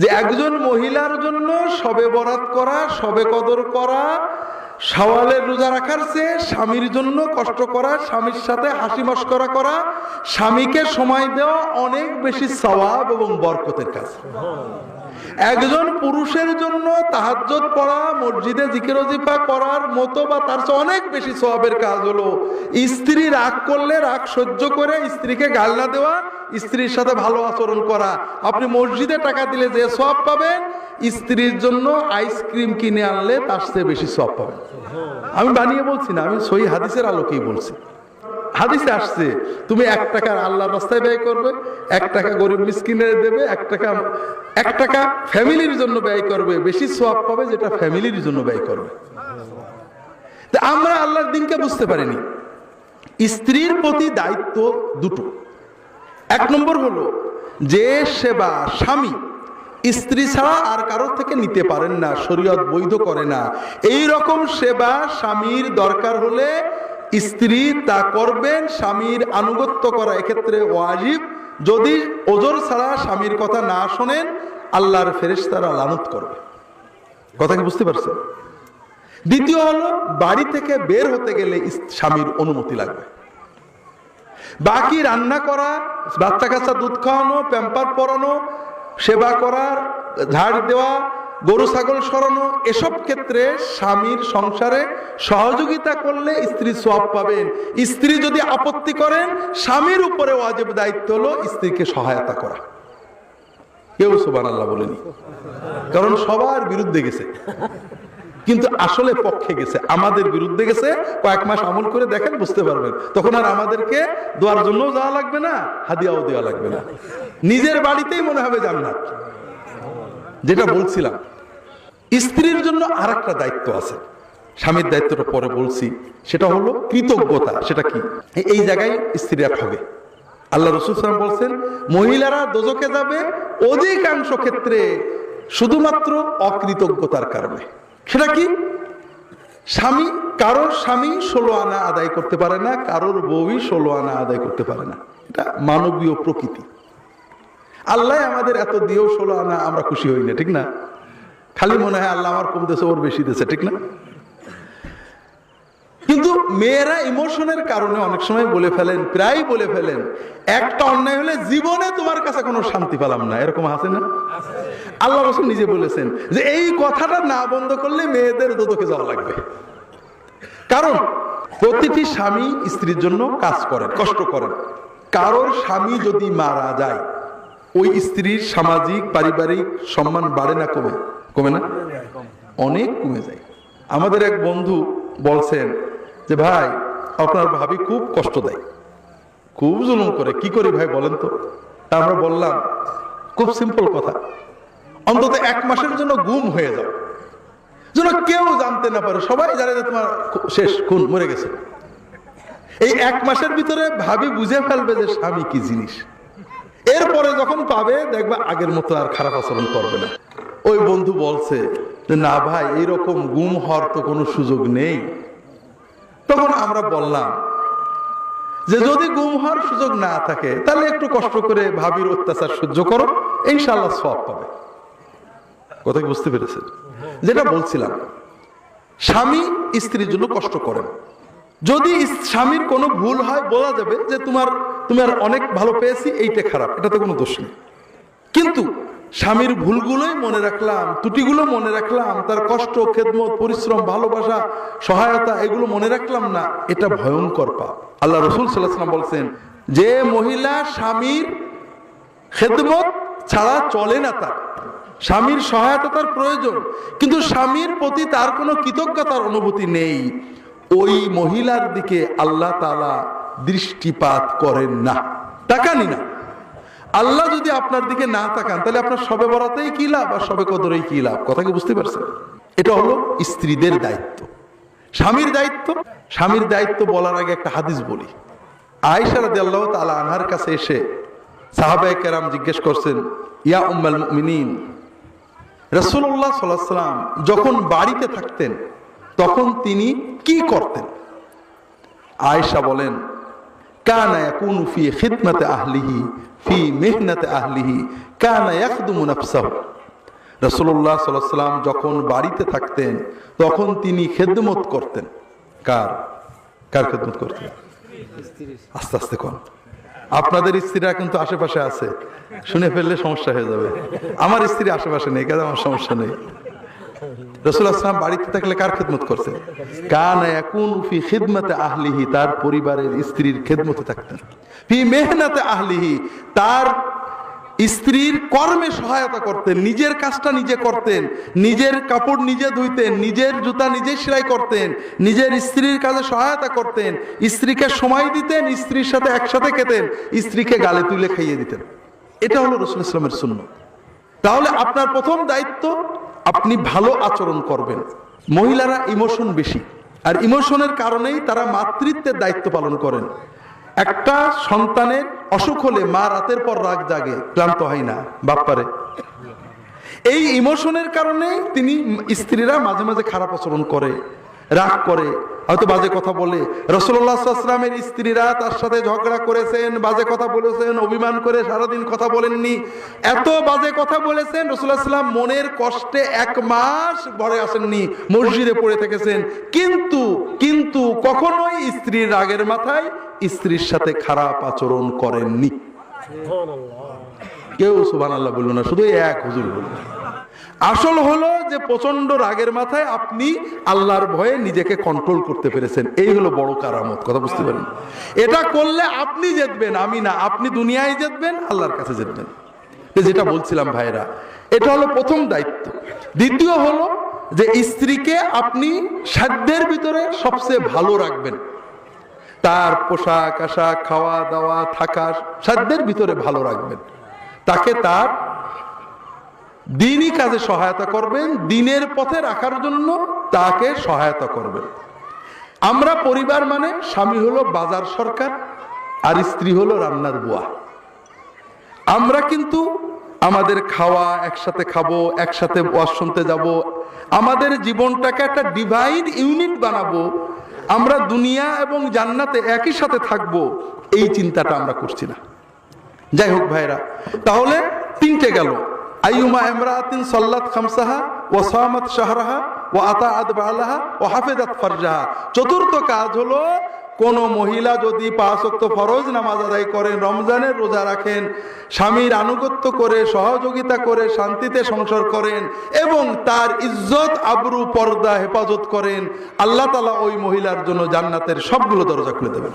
যে একজন মহিলার জন্য সবে বরাত করা, সবে কদর করা সওয়ালের রোজা রাখার চেয়ে স্বামীর জন্য কষ্ট করা, স্বামীর সাথে হাসি মস্করা করা, স্বামীকে সময় দেওয়া অনেক বেশি সওয়াব এবং বরকতের কাজ। একজন পুরুষের জন্য তাহাজ্জত পড়া, মসজিদে জিকিরজিফা করার মতো বা তার চেয়ে অনেক বেশি সওয়াবের কাজ হলো স্ত্রী রাগ করলে রাগ সহ্য করে স্ত্রীকে গাল না দেওয়া স্ত্রীর সাথে ভালো আচরণ করা। আপনি মসজিদে টাকা দিলে যে সব পাবেন, স্ত্রীর জন্য আইসক্রিম কিনে আনলে তার চেয়ে বেশি সব পাবেন। আমি বানিয়ে বলছি না, আমি সই হাদিসের আলোকেই বলছি। হাদিসে আসছে, তুমি এক টাকা আল্লাহর রাস্তায় ব্যয় করবে, এক টাকা গরিব মিসকিনের দেবে, এক টাকা এক টাকা ফ্যামিলির জন্য ব্যয় করবে, বেশি সব পাবে যেটা ফ্যামিলির জন্য ব্যয় করবে। আমরা আল্লাহর দিনকে বুঝতে পারিনি। স্ত্রীর প্রতি দায়িত্ব দুটো। এক নম্বর হলো, যে সেবা স্বামী স্ত্রী ছাড়া আর কারোর থেকে নিতে পারেন না, শরীয়ত বৈধ করে না। এই রকম সেবা স্বামীর দরকার হলে স্ত্রী তা করবেন, স্বামীর আনুগত্য করা এক্ষেত্রে ওয়াজিব। যদি ওজোর ছাড়া স্বামীর কথা না শোনেন, আল্লাহর ফেরেশতারা লানত করবে। কথা কি বুঝতে পারছেন? দ্বিতীয় হলো, বাড়ি থেকে বের হতে গেলে স্বামীর অনুমতি লাগবে। বাকি রান্না করা, বাচ্চা কাচ্চা দুধ খাওয়ানো, প্যাম্পার পরানো, সেবা করার ঝাড় দেওয়া, গরু, ছাগল সরানো, এসব ক্ষেত্রে স্বামীর সংসারে সহযোগিতা করলে স্ত্রী সব পাবেন। স্ত্রী যদি আপত্তি করেন, স্বামীর উপরে ওয়াজিব দায়িত্ব হলো স্ত্রীকে সহায়তা করা। কেউ সুবান আল্লাহ বলেনি। কারণ সবার বিরুদ্ধে গেছে। কিন্তু আসলে পক্ষে গেছে। আমাদের বিরুদ্ধে গেছে, কয়েক মাস আমল করে দেখেন, বুঝতে পারবেন। তখন আর আমাদেরকে দোয়ার জন্য যাওয়া লাগবে না, হাদিয়াও দেওয়া লাগবে না। নিজের বাড়িতেই মনে হবে জান্নাত। যেটা বলছিলাম, স্ত্রীর জন্য আর একটা দায়িত্ব আছে। স্বামীর দায়িত্বটা পরে বলছি। সেটা হলো কৃতজ্ঞতা। সেটা কি? এই- জায়গায় স্ত্রীরা ঠগে আল্লাহ রসুল সাল্লাম বলছেন, মহিলারা দোজকে যাবে অধিকাংশ ক্ষেত্রে শুধুমাত্র অকৃতজ্ঞতার কারণে। সেটা কি? স্বামী, কারোর স্বামী ষোলো আনা আদায় করতে পারে না, কারোর বউই ষোলো আনা আদায় করতে পারে না। এটা মানবীয় প্রকৃতি। আল্লাহ আমাদের এত দিয়েও ষোলো আনা আমরা খুশি হই না, ঠিক না? খালি মনে হয় আল্লাহ আমার কম দেশে ওর বেশি দেশে ঠিক না? মেয়েরা ইমোশনের কারণে অনেক সময় বলে ফেলেন প্রায় বলে ফেলেন, একটা অন্যায় হলে জীবনে তোমার কাছে কোনো শান্তি পেলাম না। এরকম আছে না? আল্লাহ রসুল নিজে বলেছেন যে এই কথাটা না বন্ধ করলে মেয়েদের দোদকে যাওয়া লাগবে। কারণ প্রতিটি স্বামী স্ত্রীর জন্য কাজ করেন, কষ্ট করেন। কারোর স্বামী যদি মারা যায়, ওই স্ত্রীর সামাজিক, পারিবারিক সম্মান বাড়ে না, কমে? কমে না? অনেক কমে যায়। আমাদের এক বন্ধু বলছেন যে ভাই, আপনার ভাবি খুব কষ্ট দেয়। খুব জুলুম করে। কি করি ভাই বলেন তো? আমরা বললাম, খুব সিম্পল কথা। অন্তত এক মাসের জন্য গুম হয়ে যাও। যেন কেউ জানতে না পারে। সবাই জানে যে তোমার শেষ খুন, মরে গেছে। এই এক মাসের ভিতরে ভাবি বুঝে ফেলবে যে স্বামী কি জিনিস। এরপরে যখন পাবে, দেখবে আগের মতো আর খারাপ আচরণ করবে না। ওই বন্ধু বলছে যে, না ভাই এইরকম গুম হওয়ার তো কোনো সুযোগ নেই। তখন আমরা বললাম যে যদি গুম হওয়ার সুযোগ না থাকে, তাহলে একটু কষ্ট করে ভাবির অত্যাচার সহ্য করো ইনশাল্লাহ সব পাবে। কথা বুঝতে পেরেছেন? যেটা বলছিলাম, স্বামী স্ত্রীর জন্য কষ্ট করেন। যদি স্বামীর কোনো ভুল হয়, বলা যাবে যে তোমার তোমার অনেক ভালো পেয়েছি, এইটা খারাপ, এটাতে কোনো দোষ নেই। স্বামীর ভুলগুলোই মনে রাখলাম, ত্রুটিগুলো মনে রাখলাম, তার কষ্ট, খেদমত, পরিশ্রম, ভালোবাসা, সহায়তা, এগুলো মনে রাখলাম না, এটা ভয়ঙ্কর পাপ। আল্লাহ রসুল সাল্লাহাম বলছেন, যে মহিলা স্বামীর খেদমত ছাড়া চলে না তার, স্বামীর সহায়তা তার প্রয়োজন, কিন্তু স্বামীর প্রতি তার কোনো কৃতজ্ঞতার অনুভূতি নেই, ওই মহিলার দিকে আল্লাহ তালা দৃষ্টিপাত করেন না তাকানি না। আল্লাহ যদি আপনার দিকে না তাকান, তাহলে আপনার সবে বরাতেই কি লাভ আর সবে কদরেই কি লাভ? কথা কি বুঝতে পারছেন? এটা হলো স্ত্রীদের দায়িত্ব। স্বামীর দায়িত্ব স্বামীর দায়িত্ব বলার আগে একটা হাদিস বলি। আয়েশা রাদিয়াল্লাহু তাআলা আনহার কাছে এসে সাহাবায়ে কেরাম জিজ্ঞেস করছেন, ইয়া উম্মাল মুমিনিন, রাসূলুল্লাহ সাল্লাল্লাহু সাল্লাম যখন বাড়িতে থাকতেন, তখন তিনি কি করতেন? আয়েশা বলেন কানা ইয়াকুনু ফি খিদমাতি আহলিহি, ফি মিহনাতি আহলিহি, কানা ইয়াখদুমু নাফসাহু। রসুল্লাহ যখন বাড়িতে থাকতেন, তখন তিনি খেদমত করতেন। কার? কার খেদমত করতেন? আস্তে আস্তে কোন। আপনাদের স্ত্রীরা কিন্তু আশেপাশে আছে। শুনে ফেললে সমস্যা হয়ে যাবে। আমার স্ত্রী আশেপাশে নেই, কেন আমার সমস্যা নেই? নিজের কাজটা নিজে করতেন, নিজের কাপড় নিজে ধুইতেন, নিজের জুতা নিজে সেলাই করতেন, নিজের স্ত্রীর কাজে সহায়তা করতেন, স্ত্রীকে সময় দিতেন, স্ত্রীর সাথে একসাথে খেতেন, স্ত্রীকে গালে তুলে খাইয়ে দিতেন। এটা হলো রসুল ইসলামের শূন্য তাহলে আপনার প্রথম দায়িত্ব আপনি ভালো আচরণ করবেন। মহিলারা ইমোশন বেশি। আর ইমোশনের কারণেই তারা মাতৃত্বের দায়িত্ব পালন করেন। একটা সন্তানের অসুখ হলে মা রাতের পর রাগ জাগে, ক্লান্ত হয় না, বাপ্পারে। এই ইমোশনের কারণে তিনি স্ত্রীরা মাঝে মাঝে খারাপ আচরণ করে। রাগ করে হয়তো বাজে কথা বলে। রসল্লাহামের স্ত্রীরা তার সাথে ঝগড়া করেছেন বাজে কথা বলেছেন অভিমান করে সারাদিন কথা বলেননি। এত বাজে কথা বলেছেন রসুল্লাহ সাল্লাম মনের কষ্টে এক মাস ঘরে আসেননি মসজিদে পড়ে থেকেছেন। কিন্তু কিন্তু কখনোই স্ত্রীর রাগের মাথায় স্ত্রীর সাথে খারাপ আচরণ করেননি। কেউ সুবান আল্লাহ বলল না শুধু এক হুজুর বলল। আসল হলো যে প্রচণ্ড রাগের মাথায় আপনি আল্লাহর ভয়ে নিজেকে কন্ট্রোল করতে পেরেছেন। এই হলো বড় কারামত, কথা বুঝতে পারেন? এটা করলে আপনি জিতবেন, আমি না। আপনি দুনিয়ায় জিতবেন, আল্লাহর কাছে জিতবেন। যেটা বলছিলাম ভাইরা, এটা হলো প্রথম দায়িত্ব। দ্বিতীয় হলো যে স্ত্রীকে আপনি সাধ্যের ভিতরে সবচেয়ে ভালো রাখবেন। তার পোশাক আশাক খাওয়া দাওয়া থাকা, সাধ্যের ভিতরে ভালো রাখবেন। তাকে তার দিনই কাজে সহায়তা করবেন, দিনের পথে রাখার জন্য তাকে সহায়তা করবেন। আমরা পরিবার মানে স্বামী হলো বাজার সরকার, আর স্ত্রী হলো রান্নার বুয়া। আমরা কিন্তু আমাদের খাওয়া, একসাথে খাব, একসাথে ওয়াজ শুনতে যাব, আমাদের জীবনটাকে একটা ডিভাইন ইউনিট বানাবো, আমরা দুনিয়া এবং জান্নাতে একই সাথে থাকব, এই চিন্তাটা আমরা করছি না। যাই হোক ভাইরা, তাহলে তিনটে গেল। আইয়ুমা ইমরাতিন সাল্লাত খামসাহা ও সামাত শাহরাহা ও আতাআত বালাহা ও হাফেজাত ফারজাহা চতুর্থ কাজ হলো, কোন মহিলা যদি পাঁচ ওয়াক্ত ফরজ নামাজ আদায় করেন, রমজানের রোজা রাখেন, স্বামীর আনুগত্য করে, সহযোগিতা করে, শান্তিতে সংসার করেন এবং তার ইজ্জত, আবরু, পর্দা হেফাজত করেন, আল্লাহ তালা ওই মহিলার জন্য জান্নাতের সবগুলো দরজা খুলে দেবেন।